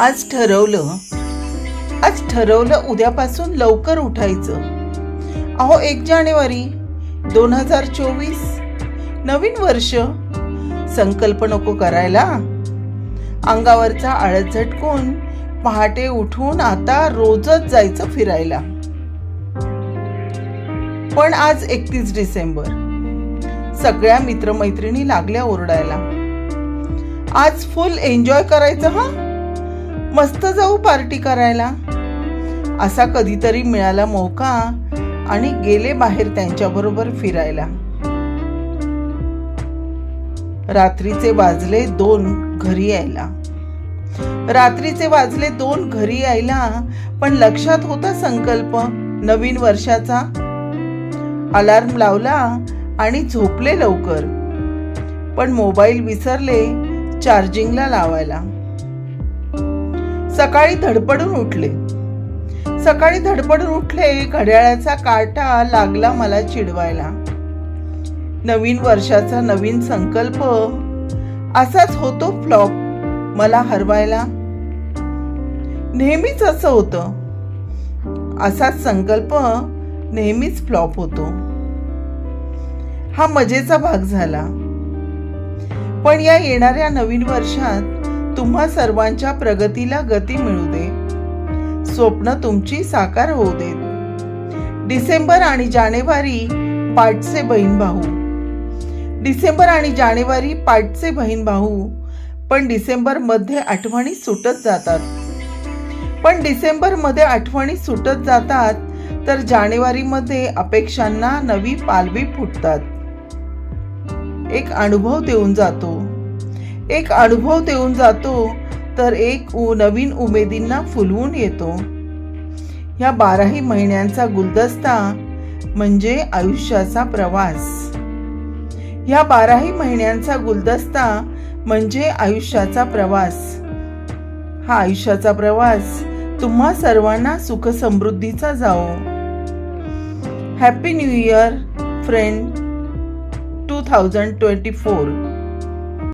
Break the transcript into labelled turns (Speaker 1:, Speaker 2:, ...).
Speaker 1: आज ठरवलं आज ठरवलं उद्यापासून लवकर उठायचं. अहो एक जानेवारी दोन हजार चोवीस. नवीन वर्ष. संकल्प नको करायला. अंगावरचा आळस झटकून पहाटे उठून आता रोजच जायचं फिरायला. पण आज एकतीस डिसेंबर. सगळ्या मित्रमैत्रिणी लागल्या ओरडायला. आज फुल एन्जॉय करायचं हा? मस्त जाऊ पार्टी करायला. असा कधीतरी मिळाला मौका आणि गेले बाहेर त्यांच्याबरोबर फिरायला. रात्रीचे वाजले दोन घरी यायला. रात्रीचे वाजले दोन घरी यायला पण लक्षात होता संकल्प. नवीन वर्षाचा अलार्म लावला आणि झोपले लवकर. पण मोबाईल विसरले चार्जिंगला लावायला. सकाळी धडपडून उठले. सकाळी धडपडून उठले घड्याळाचा काटा लागला मला चिडवायला. नवीन वर्षाचा नवीन संकल्प. असाच होतो फ्लॉप मला हरवायला. नेहमीच असं होतं. असाच संकल्प नेहमीच फ्लॉप होतो. हा मजेचा भाग झाला. पण या येणाऱ्या नवीन वर्षात तुम्हा सर्वांच्या प्रगतीला गती मिळू दे. स्वप्न तुमची साकार होऊ देत डिसेंबर आणि जानेवारी पाठचे बहीण भाऊ. डिसेंबर आणि जानेवारी पाठचे बहीण भाऊ. पण डिसेंबरमध्ये आठवणी सुटत जातात. पण डिसेंबरमध्ये आठवणी सुटत जातात तर जानेवारीमध्ये अपेक्षांना नवी पालवी फुटतात. एक अनुभव देऊन जातो. एक अनुभव देऊन जातो तर एक उ नवीन उमेदींना फुलवून येतो. ह्या बाराही महिन्यांचा गुलदस्ता म्हणजे आयुष्याचा प्रवास. ह्या बाराही महिन्यांचा गुलदस्ता म्हणजे आयुष्याचा प्रवास. हा आयुष्याचा प्रवास तुम्हा सर्वांना सुख समृद्धीचा जाओ happy new year friend. Two thousand twenty four.